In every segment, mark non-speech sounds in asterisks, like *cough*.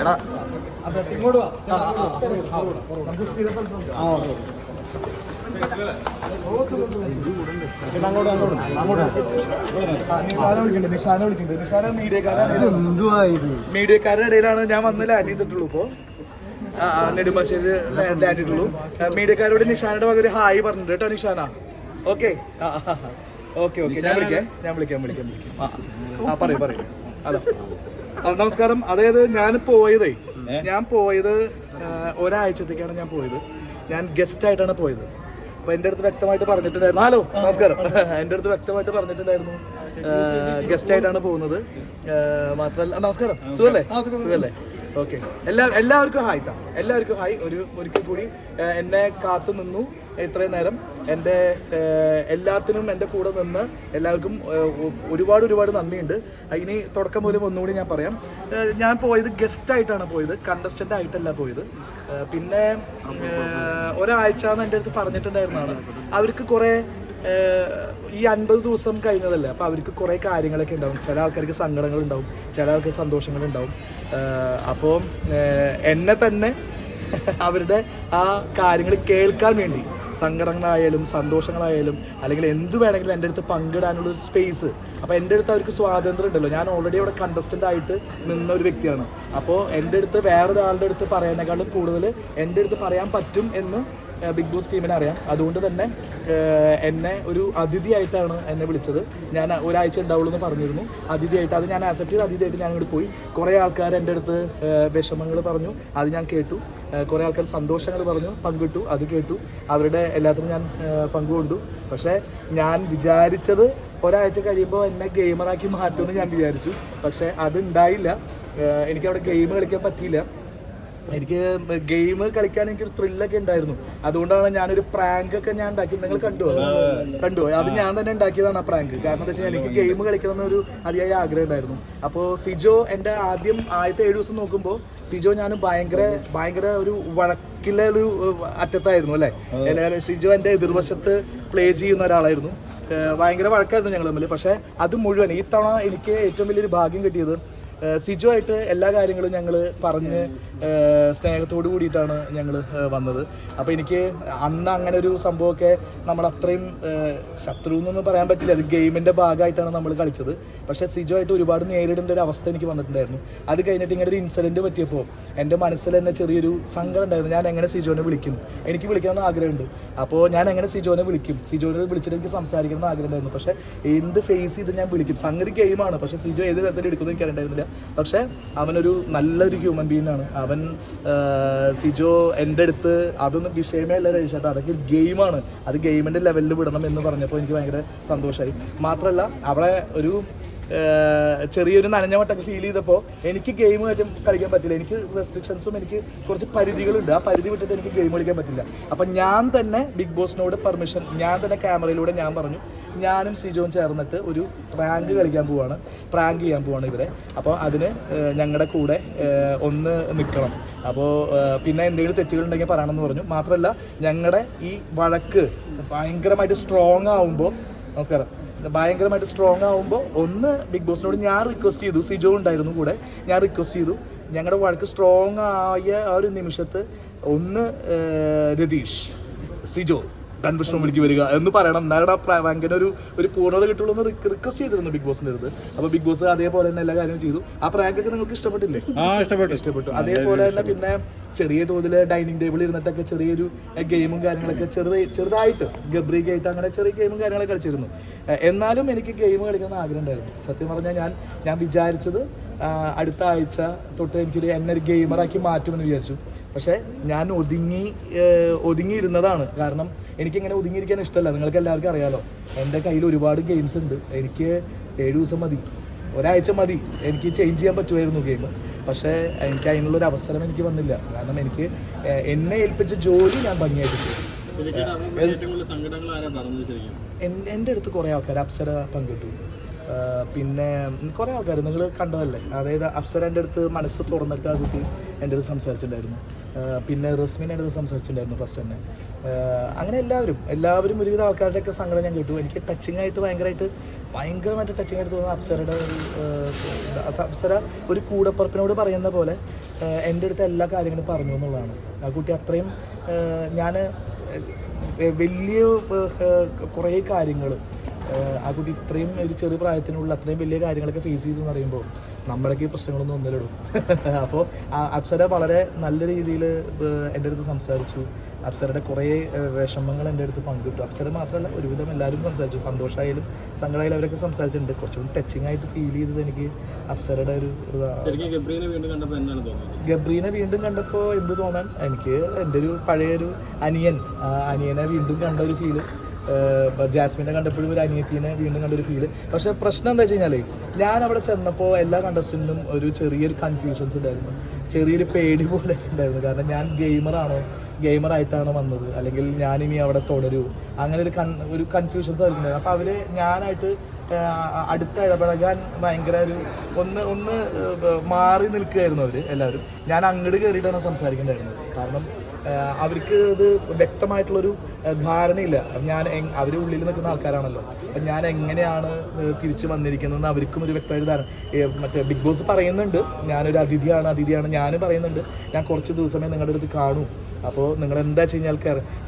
എടാ വാ മീഡിയക്കാരുടെ ഇടയിലാണ് ഞാൻ വന്ന് ലാൻഡ് ചെയ്തിട്ടുള്ളൂ ഇപ്പോ. നെടുമ്പാശ്ശേരി ചെയ്തിട്ടുള്ളൂ. മീഡിയക്കാരോട് നിഷാനയുടെ പകരം ഹായ് പറഞ്ഞിട്ട് കേട്ടോ നിഷാന. ഓക്കെ. Okay okay. ഞാൻ വിളിക്കാം. ഞാൻ വിളിക്കാം വിളിക്കാം വിളിക്കാം. ആ പറയൂ പറയൂ. അതാ. നമസ്കാരം. അതായത് ഞാൻ പോയതേ ഞാൻ പോയത് ഒരാഴ്ചത്തേക്കാണ് ഞാൻ പോയത്. ഞാൻ ഗസ്റ്റ് ആയിട്ടാണ് പോയത്. അപ്പൊ എന്റെ അടുത്ത് വ്യക്തമായിട്ട് പറഞ്ഞിട്ടുണ്ടായിരുന്നു. ഹലോ നമസ്കാരം. എന്റെ അടുത്ത് വ്യക്തമായിട്ട് പറഞ്ഞിട്ടുണ്ടായിരുന്നു. ഗസ്റ്റ് ആയിട്ടാണ് പോകുന്നത്. മാത്രമല്ല നമസ്കാരം. സുഖല്ലേ? സുഖല്ലേ? ഓക്കെ. എല്ലാ എല്ലാവർക്കും ഹായ് ട്ടാ. എല്ലാവർക്കും ഹായ്. ഒരു ഒരിക്കൽ കൂടി എന്നെ കാത്തു നിന്നു. ഇത്രയും നേരം എന്റെ എല്ലാത്തിനും എന്റെ കൂടെ നിന്ന് എല്ലാവർക്കും ഒരുപാട് ഒരുപാട് നന്ദിയുണ്ട്. ഇനി തുടക്കം പോലും ഒന്നുകൂടി ഞാൻ പറയാം. ഞാൻ പോയത് ഗസ്റ്റ് ആയിട്ടാണ് പോയത്. കണ്ടസ്റ്റന്റ് ആയിട്ടല്ല പോയത്. പിന്നെ ഒരാഴ്ച എന്ന് എന്റെ അടുത്ത് പറഞ്ഞിട്ടുണ്ടായിരുന്നതാണ് അവർക്ക് കുറേ ഈ അൻപത് ദിവസം കഴിഞ്ഞതല്ലേ? അപ്പോൾ അവർക്ക് കുറേ കാര്യങ്ങളൊക്കെ ഉണ്ടാവും. ചില ആൾക്കാർക്ക് സങ്കടങ്ങൾ ഉണ്ടാവും. ചില ആൾക്കാർക്ക് സന്തോഷങ്ങൾ ഉണ്ടാവും. അപ്പോൾ എന്നെ തന്നെ അവരുടെ ആ കാര്യങ്ങൾ കേൾക്കാൻ വേണ്ടി സങ്കടങ്ങളായാലും സന്തോഷങ്ങളായാലും അല്ലെങ്കിൽ എന്ത് വേണമെങ്കിലും എന്റെ അടുത്ത് പങ്കിടാനുള്ള ഒരു സ്പേസ് അപ്പോൾ എന്റെ അടുത്ത് അവർക്ക് സ്വാതന്ത്ര്യം ഉണ്ടല്ലോ. ഞാൻ ഓൾറെഡി അവിടെ കണ്ടസ്റ്റന്റ് ആയിട്ട് നിന്ന ഒരു വ്യക്തിയാണ്. അപ്പോൾ എന്റെ അടുത്ത് വേറൊരാളുടെ അടുത്ത് പറയുന്നതിനേക്കാളും കൂടുതൽ എന്റെ അടുത്ത് പറയാൻ പറ്റും എന്ന് ബിഗ് ബോസ് ടീമിനെ അറിയാം. അതുകൊണ്ട് തന്നെ എന്നെ ഒരു അതിഥിയായിട്ടാണ് എന്നെ വിളിച്ചത്. ഞാൻ ഒരാഴ്ച ഉണ്ടാവുള്ളൂ എന്ന് പറഞ്ഞിരുന്നു. അതിഥിയായിട്ട് അത് ഞാൻ ആക്സെപ്റ്റ് ചെയ്ത് അതിഥിയായിട്ട് ഞാൻ ഇങ്ങോട്ട് പോയി. കുറേ ആൾക്കാർ എന്റെ അടുത്ത് വിഷമങ്ങൾ പറഞ്ഞു. അത് ഞാൻ കേട്ടു. കുറേ ആൾക്കാർ സന്തോഷങ്ങൾ പറഞ്ഞു പങ്കിട്ടു അത് കേട്ടു. അവരുടെ എല്ലാത്തിനും ഞാൻ പങ്കുകൊണ്ടു. പക്ഷേ ഞാൻ വിചാരിച്ചത് ഒരാഴ്ച കഴിയുമ്പോൾ എന്നെ ഗെയിമറാക്കി മാറ്റുമെന്ന് ഞാൻ വിചാരിച്ചു. പക്ഷേ അത് ഉണ്ടായില്ല. എനിക്ക് എനിക്കവിടെ ഗെയിം കളിക്കാൻ പറ്റിയില്ല. എനിക്ക് ഗെയിം കളിക്കാൻ എനിക്ക് എനിക്കൊരു ത്രില്ലൊക്കെ ഉണ്ടായിരുന്നു. അതുകൊണ്ടാണ് ഞാനൊരു പ്രാങ്ക് ഒക്കെ ഞാൻ ഉണ്ടാക്കി. നിങ്ങൾ കണ്ടു? കണ്ടു? അത് ഞാൻ തന്നെ ഉണ്ടാക്കിയതാണ് ആ പ്രാങ്ക് കാരണം എന്താ വെച്ചാൽ എനിക്ക് ഗെയിം കളിക്കണം എന്നൊരു അതിയായ ആഗ്രഹം ഉണ്ടായിരുന്നു. അപ്പോൾ സിജോ എന്റെ ആദ്യം ആദ്യത്തെ ഏഴ് ദിവസം നോക്കുമ്പോൾ സിജോ ഞാൻ ഭയങ്കര ഭയങ്കര ഒരു വഴക്കിലെ ഒരു അറ്റത്തായിരുന്നു അല്ലേ? സിജോ എന്റെ എതിർവശത്ത് പ്ലേ ചെയ്യുന്ന ഒരാളായിരുന്നു. ഭയങ്കര വഴക്കായിരുന്നു ഞങ്ങൾ തമ്മിൽ പക്ഷേ അത് മുഴുവൻ ഈ തവണ എനിക്ക് ഏറ്റവും വലിയൊരു ഭാഗ്യം കിട്ടിയത് സിജു ആയിട്ട് എല്ലാ കാര്യങ്ങളും ഞങ്ങൾ പറഞ്ഞ് സ്നേഹത്തോട് കൂടിയിട്ടാണ് ഞങ്ങൾ വന്നത്. അപ്പോൾ എനിക്ക് അന്ന് അങ്ങനെ ഒരു സംഭവമൊക്കെ നമ്മൾ അത്രയും ശത്രു എന്നൊന്നും പറയാൻ പറ്റില്ല. അത് ഗെയിമിന്റെ ഭാഗമായിട്ടാണ് നമ്മൾ കളിച്ചത്. പക്ഷേ സിജു ആയിട്ട് ഒരുപാട് നേരിടേണ്ട ഒരു അവസ്ഥ എനിക്ക് വന്നിട്ടുണ്ടായിരുന്നു. അത് കഴിഞ്ഞിട്ട് ഇങ്ങനെ ഒരു ഇൻസിഡന്റ് പറ്റിയപ്പോൾ എന്റെ മനസ്സിൽ തന്നെ ചെറിയൊരു സങ്കടം ഉണ്ടായിരുന്നു. ഞാൻ എങ്ങനെ സിജോനെ വിളിക്കും? എനിക്ക് വിളിക്കണമെന്ന് ആഗ്രഹമുണ്ട്. അപ്പോൾ ഞാൻ എങ്ങനെ സിജോനെ വിളിക്കും? സിജോനെ വിളിച്ചിട്ട് എനിക്ക് സംസാരിക്കണം എന്ന് ആഗ്രഹം ഉണ്ടായിരുന്നു പക്ഷേ എന്ത് ഫേസ് ചെയ്ത് ഞാൻ വിളിക്കും? സംഗതി ഗെയിമാണ്. പക്ഷേ സിജോ ഏത് തരത്തിൽ എടുക്കുന്നത് എനിക്ക് അറിയണ്ടായിരുന്നില്ല പക്ഷേ അവനൊരു നല്ലൊരു ഹ്യൂമൻ ബീങ് ആണ്. അവൻ സിജോ എന്റെ അടുത്ത് അതൊന്നും വിഷയമേ അല്ല രജിച്ചേട്ടാ അതൊക്കെ ഗെയിമാണ് അത് ഗെയിമിന്റെ ലെവലിൽ വിടണം എന്ന് പറഞ്ഞപ്പോൾ എനിക്ക് ഭയങ്കര സന്തോഷമായി മാത്രമല്ല അവളെ ഒരു ചെറിയൊരു നനഞ്ഞ വട്ടൊക്കെ ഫീൽ ചെയ്തപ്പോൾ എനിക്ക് ഗെയിം ആയിട്ടും കളിക്കാൻ പറ്റില്ല. എനിക്ക് റെസ്ട്രിക്ഷൻസും എനിക്ക് കുറച്ച് പരിധികളുണ്ട്. ആ പരിധി വിട്ടിട്ട് എനിക്ക് ഗെയിം കളിക്കാൻ പറ്റില്ല. അപ്പം ഞാൻ തന്നെ ബിഗ് ബോസിനോട് പെർമിഷൻ ഞാൻ തന്നെ ക്യാമറയിലൂടെ ഞാൻ പറഞ്ഞു ഞാനും സിജോയും ചേർന്നിട്ട് ഒരു പ്രാങ്ക് കളിക്കാൻ പോവാണ്. പ്രാങ്ക് ചെയ്യാൻ പോവാണ് ഇവരെ. അപ്പോൾ അതിന് ഞങ്ങളുടെ കൂടെ ഒന്ന് നിൽക്കണം അപ്പോൾ പിന്നെ എന്തെങ്കിലും തെറ്റുകളുണ്ടെങ്കിൽ പറയണമെന്ന് പറഞ്ഞു. മാത്രമല്ല ഞങ്ങളുടെ ഈ വഴക്ക് ഭയങ്കരമായിട്ട് സ്ട്രോങ് ആവുമ്പോൾ നമസ്കാരം. ഭയങ്കരമായിട്ട് സ്ട്രോങ് ആവുമ്പോൾ ഒന്ന് ബിഗ് ബോസിനോട് ഞാൻ റിക്വസ്റ്റ് ചെയ്തു. സിജോ ഉണ്ടായിരുന്നു കൂടെ. ഞാൻ റിക്വസ്റ്റ് ചെയ്തു. ഞങ്ങളുടെ വഴക്ക് സ്ട്രോങ് ആയ ആ ഒരു നിമിഷത്ത് ഒന്ന് രതീഷ് സിജോ. കൺവെൻഷൻ വിളിക്ക് വരിക എന്ന് പറയണം. എന്നാലും ആ പ്രാങ്കിന് ഒരു ഒരു പൂർണത കിട്ടുള്ളൂ എന്ന് റിക്വസ്റ്റ് ചെയ്തിരുന്നു ബിഗ് ബോസിന്റെ അടുത്ത്. അപ്പൊ ബിഗ് ബോസ് അതേപോലെ തന്നെ എല്ലാ കാര്യവും ചെയ്തു. ആ പ്രാങ്കൊക്കെ നിങ്ങൾക്ക് ഇഷ്ടപ്പെട്ടില്ലേ? ഇഷ്ടപ്പെട്ടു. ഇഷ്ടപ്പെട്ടു. അതേപോലെ തന്നെ പിന്നെ ചെറിയ തോതിൽ ഡൈനിങ് ടേബിളിൽ ഇരുന്നിട്ടൊക്കെ ചെറിയൊരു ഗെയിമും കാര്യങ്ങളൊക്കെ ചെറുത് ചെറുതായിട്ട് ഗബ്രിക്ക് ആയിട്ട് അങ്ങനെ ചെറിയ ഗെയിമും കാര്യങ്ങളൊക്കെ കളിച്ചിരുന്നു. എന്നാലും എനിക്ക് ഗെയിം കളിക്കണം ആഗ്രഹം ഉണ്ടായിരുന്നു സത്യം പറഞ്ഞാൽ ഞാൻ ഞാൻ വിചാരിച്ചത് അടുത്ത ആഴ്ച തൊട്ട് എനിക്കൊരു എന്നെ ഒരു ഗെയിമറാക്കി മാറ്റുമെന്ന് വിചാരിച്ചു. പക്ഷേ ഞാൻ ഒതുങ്ങി ഒതുങ്ങിയിരുന്നതാണ്. കാരണം എനിക്കിങ്ങനെ ഒതുങ്ങിയിരിക്കാൻ ഇഷ്ടമല്ല. നിങ്ങൾക്ക് എല്ലാവർക്കും അറിയാലോ എന്റെ കയ്യിൽ ഒരുപാട് ഗെയിംസ് ഉണ്ട്. എനിക്ക് ഏഴ് ദിവസം മതി. ഒരാഴ്ച മതി. എനിക്ക് ചേഞ്ച് ചെയ്യാൻ പറ്റുമായിരുന്നു ഗെയിം പക്ഷേ എനിക്ക് അതിനുള്ളൊരു അവസരം എനിക്ക് വന്നില്ല. കാരണം എനിക്ക് എന്നെ ഏൽപ്പിച്ച ജോലി ഞാൻ ഭംഗിയായിട്ട് ചെയ്തു. എന്റെ അടുത്ത് കുറേ ആൾക്കാർ അപ്സര പങ്കിട്ടു. പിന്നെ കുറേ ആൾക്കാർ നിങ്ങൾ കണ്ടതല്ലേ? അതായത് അപ്സര എന്റെ അടുത്ത് മനസ്സ് തുറന്നിട്ട് ആ കുട്ടി എന്റെ അടുത്ത് സംസാരിച്ചിട്ടുണ്ടായിരുന്നു. പിന്നെ റസ്മിന്റെ അടുത്ത് സംസാരിച്ചിട്ടുണ്ടായിരുന്നു ഫസ്റ്റ് തന്നെ. അങ്ങനെ എല്ലാവരും എല്ലാവരും ഒരുവിധ ആൾക്കാരുടെയൊക്കെ സങ്കടം ഞാൻ കേട്ടു. എനിക്ക് ടച്ചിങ് ആയിട്ട് ഭയങ്കരമായിട്ട് ഭയങ്കരമായിട്ട് ടച്ചിങ് ആയിട്ട് തോന്നുന്ന അപ്സരയുടെ ഒരു അപ്സര ഒരു കൂടപ്പറപ്പിനോട് പറയുന്ന പോലെ എന്റെ അടുത്ത് എല്ലാ കാര്യങ്ങളും പറഞ്ഞു എന്നുള്ളതാണ്. ആ കുട്ടി അത്രയും ഞാൻ വലിയ കുറേ കാര്യങ്ങൾ ആ കുട്ടി ഇത്രയും ഒരു ചെറിയ പ്രായത്തിനുള്ള അത്രയും വലിയ കാര്യങ്ങളൊക്കെ ഫേസ് ചെയ്തു എന്ന് പറയുമ്പോൾ നമ്മളൊക്കെ ഈ പ്രശ്നങ്ങളൊന്നും ഒന്നിലിടും. *laughs* അപ്പോൾ അപ്സര വളരെ നല്ല രീതിയിൽ എന്റെ അടുത്ത് സംസാരിച്ചു. അപ്സരയുടെ കുറേ വിഷമങ്ങൾ എന്റെ അടുത്ത് പങ്കിട്ടു. അപ്സര മാത്രമല്ല ഒരുവിധം എല്ലാവരും സംസാരിച്ചു. സന്തോഷമായാലും സങ്കടമായാലും അവരൊക്കെ സംസാരിച്ചിട്ടുണ്ട്. കുറച്ചുകൂടി ടച്ചിങ് ആയിട്ട് ഫീൽ ചെയ്തത് എനിക്ക് അപ്സരയുടെ ഒരു ഗബ്രീനെ വീണ്ടും കണ്ടപ്പോൾ എന്ത് തോന്നാൻ? എനിക്ക് എന്റെ ഒരു പഴയൊരു അനിയൻ അനിയനെ വീണ്ടും കണ്ട ഒരു ഫീൽ ജാസ്മിനെ കണ്ടപ്പോഴും ഒരു അനിയത്തിനെ വീണ്ടും കണ്ടൊരു ഫീൽ പക്ഷെ പ്രശ്നം എന്താ വെച്ച് കഴിഞ്ഞാൽ ഞാൻ അവിടെ ചെന്നപ്പോൾ എല്ലാ കണ്ടസ്റ്റന്റിനും ഒരു ചെറിയൊരു കൺഫ്യൂഷൻസ് ഉണ്ടായിരുന്നു. ചെറിയൊരു പേടി പോലെ ഉണ്ടായിരുന്നു. കാരണം ഞാൻ ഗെയിമറാണോ ഗെയിമർ ആയിട്ടാണ് വന്നത്? അല്ലെങ്കിൽ ഞാനിനി അവിടെ തുടരൂ? അങ്ങനെ ഒരു കൺ ഒരു കൺഫ്യൂഷൻസ് ആയിരുന്നു. അപ്പോൾ അവർ ഞാനായിട്ട് അടുത്ത് ഇടപഴകാൻ ഭയങ്കര ഒരു ഒന്ന് ഒന്ന് മാറി നിൽക്കുകയായിരുന്നു അവർ എല്ലാവരും. ഞാൻ അങ്ങോട്ട് കയറിയിട്ടാണ് സംസാരിക്കേണ്ടായിരുന്നത്. കാരണം അവർക്ക് അത് വ്യക്തമായിട്ടുള്ളൊരു ധാരണയില്ല. ഞാൻ അവർ ഉള്ളിൽ നിൽക്കുന്ന ആൾക്കാരാണല്ലോ. അപ്പം ഞാൻ എങ്ങനെയാണ് തിരിച്ചു വന്നിരിക്കുന്നതെന്ന് അവർക്കും ഒരു വ്യക്തമായ ധാരണ. മറ്റേ ബിഗ് ബോസ് പറയുന്നുണ്ട് ഞാനൊരു അതിഥിയാണ് അതിഥിയാണ് ഞാനും പറയുന്നുണ്ട് ഞാൻ കുറച്ച് ദിവസമേ നിങ്ങളുടെ അടുത്ത് കാണൂ. അപ്പോൾ നിങ്ങൾ എന്താ വെച്ച് കഴിഞ്ഞാൽ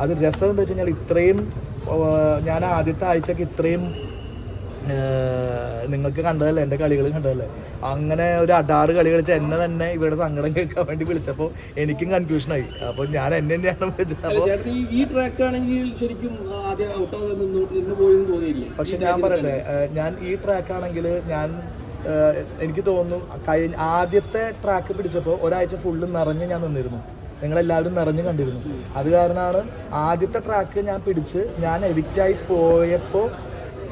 അത് രസം എന്താ വെച്ച് കഴിഞ്ഞാൽ ഇത്രയും ഞാൻ ആദ്യത്തെ ആഴ്ചക്ക് ഇത്രയും നിങ്ങൾക്ക് കണ്ടതല്ലേ? എന്റെ കളികൾ കണ്ടതല്ലേ? അങ്ങനെ ഒരു അടാറ് കളി കളിച്ച് എന്നെ തന്നെ ഇവരുടെ സങ്കടം കേൾക്കാൻ വേണ്ടി വിളിച്ചപ്പോൾ എനിക്കും കൺഫ്യൂഷനായി അപ്പോൾ ഞാൻ എന്നെ തന്നെയാണ് വിളിച്ചത്. ഈ- ട്രാക്ക് ആണെങ്കിൽ ശരിക്കും പക്ഷെ ഞാൻ പറയട്ടെ ഞാൻ ഈ ട്രാക്ക് ആണെങ്കിൽ ഞാൻ എനിക്ക് തോന്നുന്നു കഴിഞ്ഞ ആദ്യത്തെ ട്രാക്ക് പിടിച്ചപ്പോൾ ഒരാഴ്ച ഫുള്ള് നിറഞ്ഞ് ഞാൻ നിന്നിരുന്നു. നിങ്ങളെല്ലാവരും നിറഞ്ഞ് കണ്ടിരുന്നു. അത് കാരണമാണ് ആദ്യത്തെ ട്രാക്ക് ഞാൻ പിടിച്ച് ഞാൻ എഡിറ്റായി പോയപ്പോൾ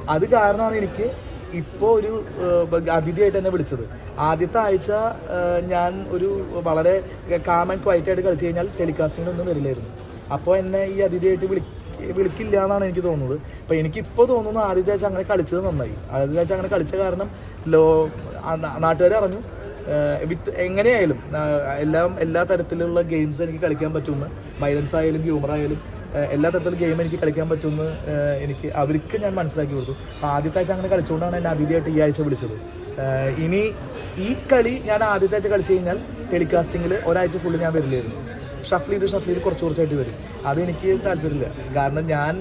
അത് കാരണമാണ് എനിക്ക് ഇപ്പോൾ ഒരു അതിഥിയായിട്ട് എന്നെ വിളിച്ചത്. ആദ്യത്തെ ആഴ്ച ഞാൻ ഒരു വളരെ കാം ആൻഡ് ക്വൈറ്റ് ആയിട്ട് കളിച്ചു കഴിഞ്ഞാൽ ടെലികാസ്റ്റിങ്ങിനൊന്നും വരില്ലായിരുന്നു. അപ്പോൾ എന്നെ ഈ അതിഥിയായിട്ട് വിളി വിളിക്കില്ല എന്നാണ് എനിക്ക് തോന്നുന്നത്. അപ്പോൾ എനിക്കിപ്പോൾ തോന്നുന്നു ആദ്യത്തെ ആഴ്ച അങ്ങനെ കളിച്ചത് നന്നായി. ആദ്യത്തെ ആഴ്ച അങ്ങനെ കളിച്ച കാരണം ലോ നാട്ടുകാർ അറിഞ്ഞു. വിത്ത് എങ്ങനെയായാലും എല്ലാം എല്ലാ തരത്തിലുള്ള ഗെയിംസ് എനിക്ക് കളിക്കാൻ പറ്റുമെന്ന്. വയലൻസ് ആയാലും ഹ്യൂമർ ആയാലും എല്ലാ തരത്തിലും ഗെയിം എനിക്ക് കളിക്കാൻ പറ്റുമെന്ന് എനിക്ക് അവർക്ക് ഞാൻ മനസ്സിലാക്കി കൊടുത്തു. അപ്പോൾ ആദ്യത്തെ ആഴ്ച അങ്ങനെ കളിച്ചുകൊണ്ടാണ് എന്നെ അതിഥിയായിട്ട് ഈ ആഴ്ച വിളിച്ചത്. ഇനി ഈ കളി ഞാൻ ആദ്യത്തെ ആഴ്ച കളിച്ചു കഴിഞ്ഞാൽ ടെലികാസ്റ്റിങ്ങിൽ ഒരാഴ്ച ഫുള്ള് ഞാൻ വരില്ലായിരുന്നു. ഷഫിൾ ചെയ്ത് ഷഫിൾ ചെയ്ത് കുറച്ച് കുറച്ചായിട്ട് വരും. അതെനിക്ക് താല്പര്യമില്ല. കാരണം ഞാൻ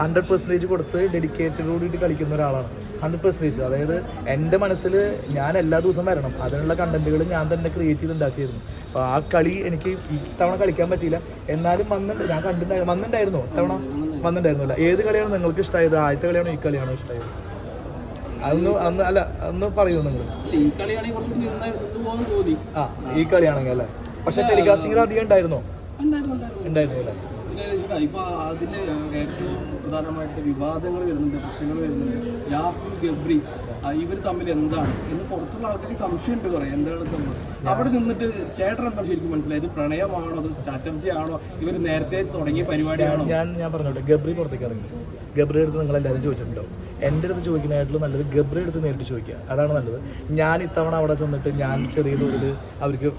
ഹൺഡ്രഡ് പെർസെന്റേജ് കൊടുത്ത് ഡെഡിക്കേറ്റഡ് ഡെഡിക്കേറ്റഡോടുകൂടി കളിക്കുന്ന ഒരാളാണ്. ഹൺഡ്രഡ് പെർസെന്റേജ് അതായത് എന്റെ മനസ്സിൽ ഞാൻ എല്ലാ ദിവസവും വരണം. അതിനുള്ള കണ്ടന്റുകൾ ഞാൻ തന്നെ ക്രിയേറ്റ് ചെയ്ത് ഉണ്ടാക്കിയിരുന്നു. അപ്പോൾ ആ കളി എനിക്ക് ഇത്തവണ കളിക്കാൻ പറ്റിയില്ല. എന്നാലും വന്നിട്ട് ഞാൻ കണ്ടിട്ടുണ്ടായിരുന്നു വന്നിട്ടുണ്ടായിരുന്നു ഇത്തവണ വന്നിട്ടുണ്ടായിരുന്നില്ല ഏത് കളിയാണ് നിങ്ങൾക്ക് ഇഷ്ടമായത് ആദ്യത്തെ കളിയാണോ ഈ കളിയാണോ ഇഷ്ടമായത് അതൊന്ന് അന്ന് അല്ല അന്ന് പറയൂ നിങ്ങൾ ആ ഈ കളിയാണെങ്കിൽ അല്ലേ? പക്ഷെ ടെലികാസ്റ്റിംഗിൽ അധികം ഉണ്ടായിരുന്നോ? ഉണ്ടായിരുന്നു അല്ലേ ഇപ്പൊ അതിൽ ഏറ്റവും പ്രധാനമായിട്ട് വിവാദങ്ങൾ വരുന്നുണ്ട് പ്രശ്നങ്ങൾ വരുന്നുണ്ട്. ജാസ്മിൻ ഗബ്രി ഇവർ തമ്മിൽ എന്താണ്? എന്ന് പുറത്തുള്ള ആൾക്കാർക്ക് സംശയമുണ്ട് കുറെ. എന്താണ് അവിടെ നിന്നിട്ട് ചേട്ടൻ എന്താ ശരിക്കും മനസ്സിലായത്? പ്രണയമാണോ അത് ചാറ്റർജി ആണോ ഇവർ നേരത്തെ തുടങ്ങിയ പരിപാടിയാണോ? ഞാൻ ഞാൻ പറഞ്ഞോട്ടെ. ഗബ്രി പുറത്തേക്ക് ഇറങ്ങി. ഗബ്രി അടുത്ത് നിങ്ങൾ എല്ലാവരും ചോദിച്ചിട്ടുണ്ടാവും. എന്റെ അടുത്ത് ചോദിക്കുന്നതായിട്ടും നല്ലത് ഗബ്രി അടുത്ത് നേരിട്ട് ചോദിക്കുക. അതാണ് നല്ലത്. ഞാൻ ഇത്തവണ അവിടെ ചെന്നിട്ട് ഞാൻ ചെറിയ തോതിൽ അവർക്ക്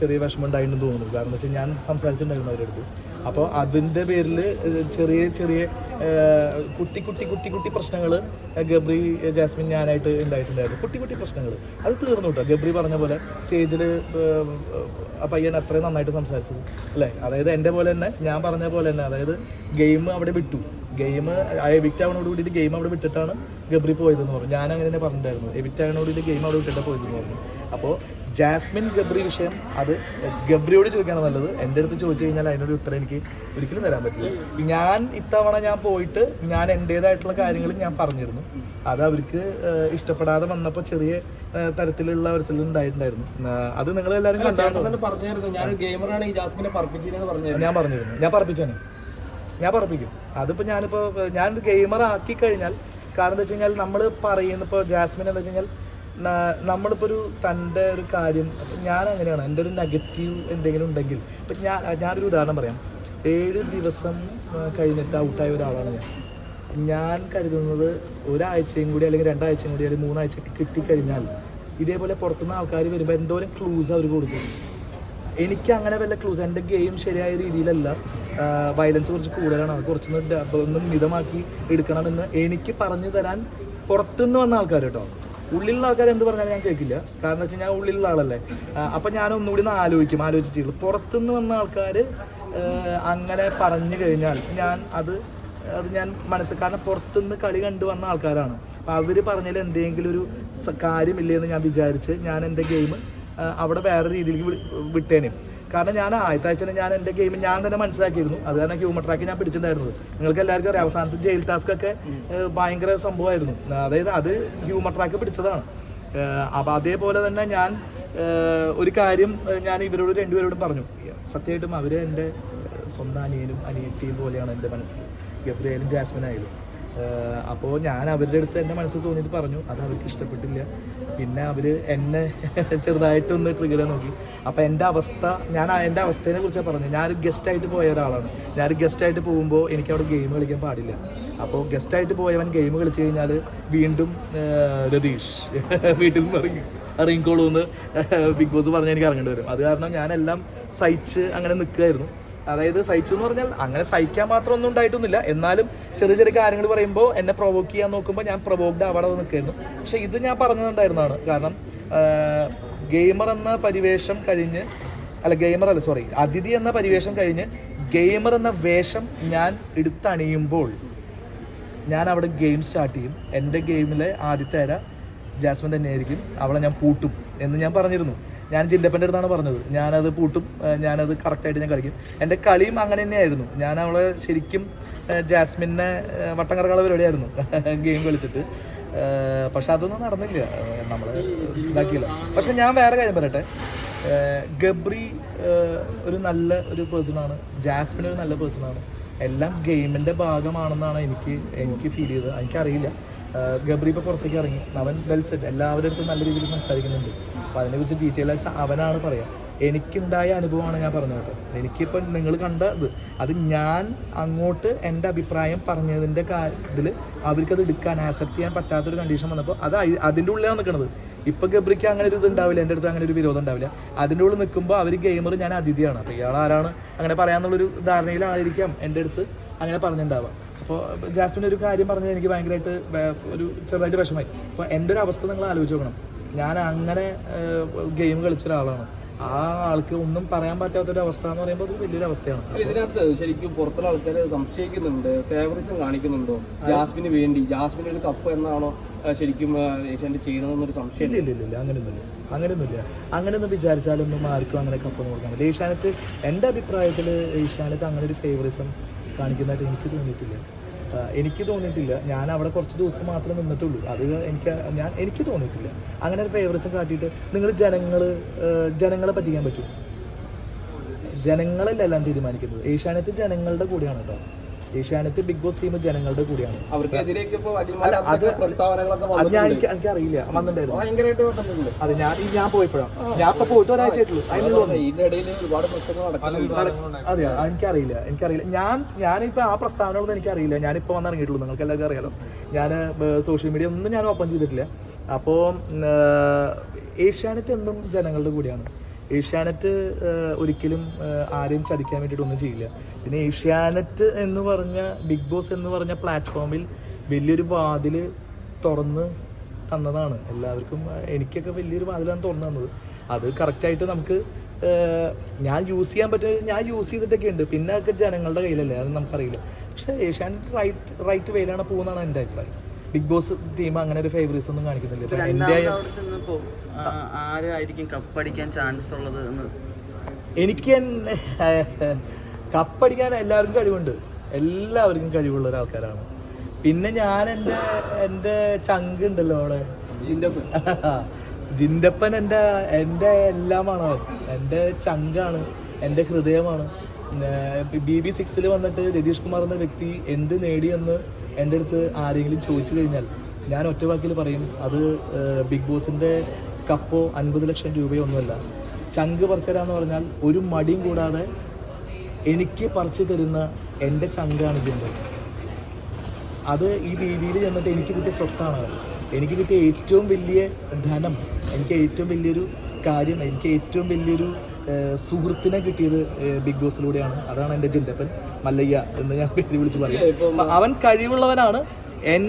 ചെറിയ വിഷമം ഉണ്ടായിരുന്നു തോന്നുന്നു. കാരണം വെച്ചാൽ ഞാൻ സംസാരിച്ചിട്ടുണ്ടായിരുന്നു അവരുടെ അടുത്ത്. അപ്പോൾ അതിന്റെ പേരിൽ ചെറിയ ചെറിയ കുട്ടി കുട്ടി കുട്ടി കുട്ടി പ്രശ്നങ്ങൾ ഗബ്രി ജാസ്മിൻ ഞാനായിട്ട് ഉണ്ടായിട്ടുണ്ടായിരുന്നു. കുട്ടി കുട്ടി പ്രശ്നങ്ങൾ അത് തീർന്നു കേട്ടോ. ഗബ്രി പറഞ്ഞ പോലെ സ്റ്റേജിൽ ആ പയ്യൻ അത്രയും നന്നായിട്ട് സംസാരിച്ചത്. അല്ലേ? അതായത് എന്റെ പോലെ തന്നെ ഞാൻ പറഞ്ഞ പോലെ തന്നെ അതായത് ഗെയിം അവിടെ വിട്ടു. ഗെയിം എവിക്റ്റ് ആവണോട് കൂടിയിട്ട് ഗെയിം അവിടെ വിട്ടിട്ടാണ് ഗബ്രി പോയതെന്ന് പറഞ്ഞു. ഞാൻ അങ്ങനെ തന്നെ പറഞ്ഞിട്ടുണ്ടായിരുന്നു. എവിക്റ്റ് ആവണോട് കൂടിയിട്ട് ഗെയിം അവിടെ വിട്ടിട്ട് പോയതെന്ന് പറഞ്ഞു. അപ്പോൾ ജാസ്മിൻ ഗബ്രി വിഷയം അത് ഗബ്രിയോട് ചോദിക്കുകയാണ് നല്ലത്. എന്റെ അടുത്ത് ചോദിച്ചു കഴിഞ്ഞാൽ അതിനൊരു ഉത്തരം എനിക്ക് ഒരിക്കലും തരാൻ പറ്റില്ല. ഞാൻ ഇത്തവണ ഞാൻ പോയിട്ട് ഞാൻ എന്റേതായിട്ടുള്ള കാര്യങ്ങൾ ഞാൻ പറഞ്ഞിരുന്നു. അത് അവർക്ക് ഇഷ്ടപ്പെടാതെ വന്നപ്പോൾ ചെറിയ തരത്തിലുള്ള അവസരം ഉണ്ടായിട്ടുണ്ടായിരുന്നു. അത് നിങ്ങളെല്ലാവരും ഞാൻ പറഞ്ഞിരുന്നു ഞാൻ പറഞ്ഞിരുന്നു. ഞാൻ പറപ്പിച്ചാണ് ഞാൻ പറപ്പിക്കും അതിപ്പോൾ ഞാനിപ്പോൾ ഞാൻ ഗെയിമർ ആക്കി കഴിഞ്ഞാൽ കാരണം എന്താ വെച്ച് കഴിഞ്ഞാൽ നമ്മൾ പറയുന്ന ഇപ്പോൾ ജാസ്മിൻ എന്താ വെച്ച് കഴിഞ്ഞാൽ നമ്മളിപ്പോൾ ഒരു തന്റെ ഒരു കാര്യം ഞാൻ അങ്ങനെയാണ്. എന്റെ ഒരു നെഗറ്റീവ് എന്തെങ്കിലും ഉണ്ടെങ്കിൽ ഇപ്പം ഞാൻ ഞാനൊരു ഉദാഹരണം പറയാം. ഏഴ് ദിവസം കഴിഞ്ഞിട്ട് ഔട്ടായ ഒരാളാണ് ഞാൻ. ഞാൻ കരുതുന്നത് ഒരാഴ്ചയും കൂടി അല്ലെങ്കിൽ രണ്ടാഴ്ചയും കൂടി അല്ലെങ്കിൽ മൂന്നാഴ്ച കിട്ടിക്കഴിഞ്ഞാൽ ഇതേപോലെ പുറത്തുനിന്ന് ആൾക്കാർ വരുമ്പോൾ എന്തോരം ക്ലൂസ് അവർ കൊടുക്കും. എനിക്ക് അങ്ങനെ വല്ല ക്ലൂസ് എന്റെ ഗെയിം ശരിയായ രീതിയിലല്ല വയലൻസ് കുറച്ച് കൂടുതലാണ്. അത് കുറച്ചൊന്ന് ഒന്ന് മിതമാക്കി എടുക്കണമെന്ന് എനിക്ക് പറഞ്ഞു തരാൻ പുറത്തുനിന്ന് വന്ന ആൾക്കാർ കേട്ടോ. ഉള്ളിലുള്ള ആൾക്കാർ എന്ത് പറഞ്ഞാലും ഞാൻ കേൾക്കില്ല. കാരണം വെച്ചാൽ ഞാൻ ഉള്ളിലുള്ള ആളല്ലേ. അപ്പം ഞാൻ ഒന്നുകൂടി ഒന്ന് ആലോചിക്കും ആലോചിച്ചിട്ടുള്ളൂ പുറത്തുനിന്ന് വന്ന ആൾക്കാർ അങ്ങനെ പറഞ്ഞു കഴിഞ്ഞാൽ ഞാൻ അത് അത് ഞാൻ മനസ്സിൽ കാരണം പുറത്തുനിന്ന് കളി കണ്ടു വന്ന ആൾക്കാരാണ്. അപ്പോൾ അവർ പറഞ്ഞാൽ എന്തെങ്കിലും ഒരു കാര്യമില്ലേ എന്ന് ഞാൻ വിചാരിച്ച് ഞാൻ എന്റെ ഗെയിം അവിടെ വേറെ രീതിയിലേക്ക് വിട്ടേനെ. കാരണം ഞാൻ ആദ്യത്തെ ആഴ്ച ഞാൻ എന്റെ ഗെയിം ഞാൻ തന്നെ മനസ്സിലാക്കിയിരുന്നു. അത് കാരണം ഹ്യൂമർ ട്രാക്ക് ഞാൻ പിടിച്ചിട്ടുണ്ടായിരുന്നത്. നിങ്ങൾക്ക് എല്ലാവർക്കും അറിയാം അവസാനത്തെ ജയിൽ ടാസ്ക് ഒക്കെ ഭയങ്കര സംഭവമായിരുന്നു. അതായത് അത് ഹ്യൂമർ ട്രാക്ക് പിടിച്ചതാണ്. അപ്പം അതേപോലെ തന്നെ ഞാൻ ഒരു കാര്യം ഞാൻ ഇവരോട് രണ്ടുപേരോടും പറഞ്ഞു. സത്യമായിട്ടും അവർ എന്റെ സ്വന്തം അനിയനും അനിയത്തിയും പോലെയാണ് എന്റെ മനസ്സിൽ. ഗബ്രിയായാലും ജാസ്മിനായാലും. അപ്പോൾ ഞാൻ അവരുടെ അടുത്ത് എന്റെ മനസ്സിൽ തോന്നിയിട്ട് പറഞ്ഞു അത് അവർക്ക് ഇഷ്ടപ്പെട്ടില്ല. പിന്നെ അവർ എന്നെ *laughs* ചെറുതായിട്ടൊന്ന് ട്രിഗർ നോക്കി. അപ്പോൾ എന്റെ അവസ്ഥ ഞാൻ എന്റെ അവസ്ഥയെ കുറിച്ചാണ് പറഞ്ഞത്. ഞാനൊരു ഗസ്റ്റായിട്ട് പോയ ഒരാളാണ്. ഞാനൊരു ഗസ്റ്റായിട്ട് പോകുമ്പോൾ എനിക്ക് അവിടെ ഗെയിം കളിക്കാൻ പാടില്ല. അപ്പോൾ ഗസ്റ്റായിട്ട് പോയവൻ ഗെയിം കളിച്ച് കഴിഞ്ഞാൽ വീണ്ടും രതീഷ് *laughs* വീട്ടിൽ നിന്ന് ഇറങ്ങി ഇറങ്ങിക്കോളൂ എന്ന് ബിഗ് ബോസ് പറഞ്ഞ് എനിക്ക് ഇറങ്ങേണ്ടി വരും. അത് കാരണം ഞാനെല്ലാം സഹിച്ച് അങ്ങനെ നിൽക്കുകയായിരുന്നു അതായത് സഹിച്ചു എന്ന് പറഞ്ഞാൽ അങ്ങനെ സഹിക്കാൻ മാത്രം ഒന്നും ഉണ്ടായിട്ടൊന്നുമില്ല. എന്നാലും ചെറിയ ചെറിയ കാര്യങ്ങൾ പറയുമ്പോൾ എന്നെ പ്രൊവോക്ക് ചെയ്യാൻ നോക്കുമ്പോൾ ഞാൻ പ്രൊവോക്ഡ് അവിടെ നിൽക്കുകയായിരുന്നു. പക്ഷെ ഇത് ഞാൻ പറഞ്ഞിട്ടുണ്ടായിരുന്നതാണ് കാരണം ഗെയിമർ എന്ന പരിവേഷം കഴിഞ്ഞ് അല്ല ഗെയിമർ അല്ല സോറി അതിഥി എന്ന പരിവേഷം കഴിഞ്ഞ് ഗെയിമർ എന്ന വേഷം ഞാൻ എടുത്തണിയുമ്പോൾ ഞാൻ അവിടെ ഗെയിം സ്റ്റാർട്ട് ചെയ്യും. എന്റെ ഗെയിമിലെ ആദ്യത്തെ ജാസ്മിൻ തന്നെയായിരിക്കും. അവളെ ഞാൻ പൂട്ടും എന്ന് ഞാൻ പറഞ്ഞിരുന്നു. ഞാൻ ജില്ലപ്പന്റെ അടുത്താണ് പറഞ്ഞത്. ഞാനത് പൂട്ടും ഞാനത് കറക്റ്റായിട്ട് ഞാൻ കളിക്കും. എന്റെ കളിയും അങ്ങനെ തന്നെയായിരുന്നു. ഞാൻ അവളെ ശരിക്കും ജാസ്മിനെ വട്ടം പരിപാടിയായിരുന്നു. *laughs* ഗെയിം കളിച്ചിട്ട്. പക്ഷെ അതൊന്നും നടന്നില്ല. നമ്മൾ ഇതാക്കിയില്ല. പക്ഷെ ഞാൻ വേറെ കാര്യം പറയട്ടെ. ഗബ്രി ഒരു നല്ല ഒരു പേഴ്സണാണ് ജാസ്മിൻ ഒരു നല്ല പേഴ്സണാണ് എല്ലാം ഗെയിമിന്റെ ഭാഗമാണെന്നാണ് എനിക്ക് എനിക്ക് ഫീൽ ചെയ്തത്. എനിക്കറിയില്ല. ഗബ്രി പുറത്തേക്ക് ഇറങ്ങി. അവൻ വെൽ സെറ്റ് എല്ലാവരുടെ അടുത്തും നല്ല രീതിയിൽ സംസാരിക്കുന്നുണ്ട്. അപ്പോൾ അതിനെക്കുറിച്ച് ഡീറ്റെയിൽ ആയിട്ട് അവനാണ് പറയുക എനിക്കുണ്ടായ അനുഭവമാണ് ഞാൻ പറഞ്ഞത് കേട്ടോ. എനിക്കിപ്പോൾ നിങ്ങൾ കണ്ട ഇത്. അത് ഞാൻ അങ്ങോട്ട് എന്റെ അഭിപ്രായം പറഞ്ഞതിന്റെ ഇതിൽ അവർക്കത് എടുക്കാൻ ആക്സെപ്റ്റ് ചെയ്യാൻ പറ്റാത്തൊരു കണ്ടീഷൻ വന്നപ്പോൾ അത് അതിന്റെ ഉള്ളിലാണ് നിൽക്കുന്നത് ഇപ്പം ഗബ്രിക്ക് അങ്ങനെ ഒരു ഇത് ഉണ്ടാവില്ല എന്റെ അടുത്ത് അങ്ങനെ ഒരു വിരോധം ഉണ്ടാവില്ല. അതിന്റെ ഉള്ളിൽ നിൽക്കുമ്പോൾ അവർ ഗെയിമർ ഞാൻ അതിഥിയാണ്. അപ്പോൾ ഇയാൾ ആരാണ് അങ്ങനെ പറയാമെന്നുള്ളൊരു ധാരണയിലായിരിക്കാം എന്റെ അടുത്ത് അങ്ങനെ പറഞ്ഞിട്ടുണ്ടാവുക. അപ്പോൾ ജാസ്മിൻ ഒരു കാര്യം പറഞ്ഞത് എനിക്ക് ഭയങ്കരമായിട്ട് ഒരു ചെറുതായിട്ട് വിഷമായി അപ്പോൾ എന്റെ ഒരു അവസ്ഥ നിങ്ങൾ ആലോചിച്ച് നോക്കണം. ഞാൻ അങ്ങനെ ഗെയിം കളിച്ച ഒരാളാണ്. ആ ആൾക്ക് ഒന്നും പറയാൻ പറ്റാത്തൊരു അവസ്ഥ എന്ന് പറയുമ്പോൾ അത് വലിയൊരു അവസ്ഥയാണ്. ഇതിനകത്ത് ശരിക്കും പുറത്തുള്ള ആൾക്കാർ സംശയിക്കുന്നുണ്ട് ഫേവറിസം കാണിക്കുന്നുണ്ടോ? ജാസ്മിന് വേണ്ടി ജാസ്മിന് ഒരു കപ്പ് എന്നാണോ ശരിക്കും ഏഷ്യാനെറ്റ് ചെയ്യണമെന്നൊരു സംശയം ഇല്ല ഇല്ല ഇല്ല അങ്ങനെയൊന്നുമില്ല. അങ്ങനെയൊന്നുമില്ല. അങ്ങനെയൊന്നും വിചാരിച്ചാലൊന്നും ആർക്കും അങ്ങനെ കപ്പൊന്നും കൊടുക്കാൻ പറ്റില്ല. ഏഷ്യാനെറ്റ് എന്റെ അഭിപ്രായത്തിൽ ഏഷ്യാനെറ്റ് അങ്ങനെ ഒരു ഫേവറിസം കാണിക്കുന്നതായിട്ട് എനിക്ക് തോന്നിയിട്ടില്ല. എനിക്ക് തോന്നിയിട്ടില്ല. ഞാൻ അവിടെ കുറച്ച് ദിവസം മാത്രമേ നിന്നിട്ടുള്ളൂ. അത് എനിക്ക് ഞാൻ എനിക്ക് തോന്നിയിട്ടില്ല. അങ്ങനെ ഒരു ഫേവറിസം കാട്ടിയിട്ട് നിങ്ങൾ ജനങ്ങൾ ജനങ്ങളെ പറ്റിക്കാൻ പറ്റും ജനങ്ങളല്ല എല്ലാം തീരുമാനിക്കുന്നത്. ഏഷ്യാനെറ്റ് ജനങ്ങളുടെ കൂടെയാണ് കേട്ടോ ഏഷ്യാനെറ്റ് ബിഗ് ബോസ് ടീം ജനങ്ങളുടെ കൂടിയാണ്. അത് ഞാൻ എനിക്ക് അറിയില്ല വന്നിട്ടുണ്ടായിരുന്നു. അതെ ഞാൻ ഞാൻ പോയപ്പോഴാണ് ഞാൻ ഇപ്പൊ പോയിട്ട് ഒരാഴ്ചയായിട്ടുള്ളൂ അതെ എനിക്കറിയില്ല എനിക്കറിയില്ല. ഞാൻ ഞാനിപ്പോ ആ പ്രസ്താവനകളൊന്നും എനിക്കറിയില്ല. ഞാനിപ്പോ വന്നിറങ്ങിയിട്ടുള്ളൂ നിങ്ങൾക്ക് എല്ലാവർക്കും അറിയാലോ. ഞാൻ സോഷ്യൽ മീഡിയ ഒന്നും ഞാൻ ഓപ്പൺ ചെയ്തിട്ടില്ല. അപ്പോൾ ഏഷ്യാനെറ്റ് എന്നും ജനങ്ങളുടെ കൂടെയാണ്. ഏഷ്യാനെറ്റ് ഒരിക്കലും ആരെയും ചതിക്കാൻ വേണ്ടിയിട്ടൊന്നും ചെയ്യില്ല. പിന്നെ ഏഷ്യാനെറ്റ് എന്ന് പറഞ്ഞ ബിഗ് ബോസ് എന്ന് പറഞ്ഞ പ്ലാറ്റ്ഫോമിൽ വലിയൊരു വാതിൽ തുറന്ന് തന്നതാണ്. എല്ലാവർക്കും എനിക്കൊക്കെ വലിയൊരു വാതിലാണ് തുറന്നു തന്നത്. അത് കറക്റ്റായിട്ട് നമുക്ക് ഞാൻ യൂസ് ചെയ്യാൻ പറ്റുന്ന ഞാൻ യൂസ് ചെയ്തിട്ടൊക്കെ ഉണ്ട്. പിന്നെ ഒക്കെ ജനങ്ങളുടെ കയ്യിലല്ലേ? അത് നമുക്കറിയില്ല. പക്ഷേ ഏഷ്യാനെറ്റ് റൈറ്റ് റൈറ്റ് വേയിലാണ് പോകുന്നതാണ് എന്റെ അഭിപ്രായം. ബിഗ് ബോസ് ടീം അങ്ങനെ ഒരു ഫേവറേറ്സ് ഒന്നും കാണിക്കുന്നില്ല. ചെന്നപ്പോ ആരായിരിക്കും കപ്പടിക്കാൻ ചാൻസ് ഉള്ളത് എന്ന്? എനിക്ക് കപ്പടിക്കാൻ *laughs* എല്ലാവർക്കും കഴിവുണ്ട്. എല്ലാവർക്കും കഴിവുള്ള ഒരാൾക്കാരാണ്. പിന്നെ ഞാൻ എന്റെ എന്റെ ചങ്ക് ഉണ്ടല്ലോ അവിടെ. *laughs* ജിൻഡപ്പൻ. എന്റെ എന്റെ എല്ലാമാണ് അവൻ. എന്റെ ചങ്കാണ് എന്റെ ഹൃദയമാണ്. ബി ബി സിക്സിൽ വന്നിട്ട് രതീഷ് കുമാർ എന്ന വ്യക്തി എന്ത് നേടിയെന്ന് എന്റെ അടുത്ത് ആരെങ്കിലും ചോദിച്ചു കഴിഞ്ഞാൽ ഞാൻ ഒറ്റ വാക്കിൽ പറയും അത് ബിഗ് ബോസിന്റെ കപ്പോ അൻപത് ലക്ഷം രൂപയോ ഒന്നുമല്ല. ചങ്ക് പറിച്ചരാന്ന് പറഞ്ഞാൽ ഒരു മടിയും കൂടാതെ എനിക്ക് പറിച്ചു തരുന്ന എന്റെ ചങ്കാണ് ഇതിന്റെ. അത് ഈ രീതിയിൽ ചെന്നിട്ട് എനിക്ക് കിട്ടിയ സ്വത്താണ്. എനിക്ക് കിട്ടിയ ഏറ്റവും വലിയ ധനം എനിക്ക് ഏറ്റവും വലിയൊരു കാര്യം എനിക്ക് ഏറ്റവും വലിയൊരു സുഹൃത്തിനെ കിട്ടിയത് ബിഗ് ബോസിലൂടെയാണ്. അതാണ് എന്റെ ചിന്തപ്പൻ മല്ലയ്യ എന്ന് ഞാൻ പേര് വിളിച്ച് പറയും. അവൻ കഴിവുള്ളവനാണ്. എൻ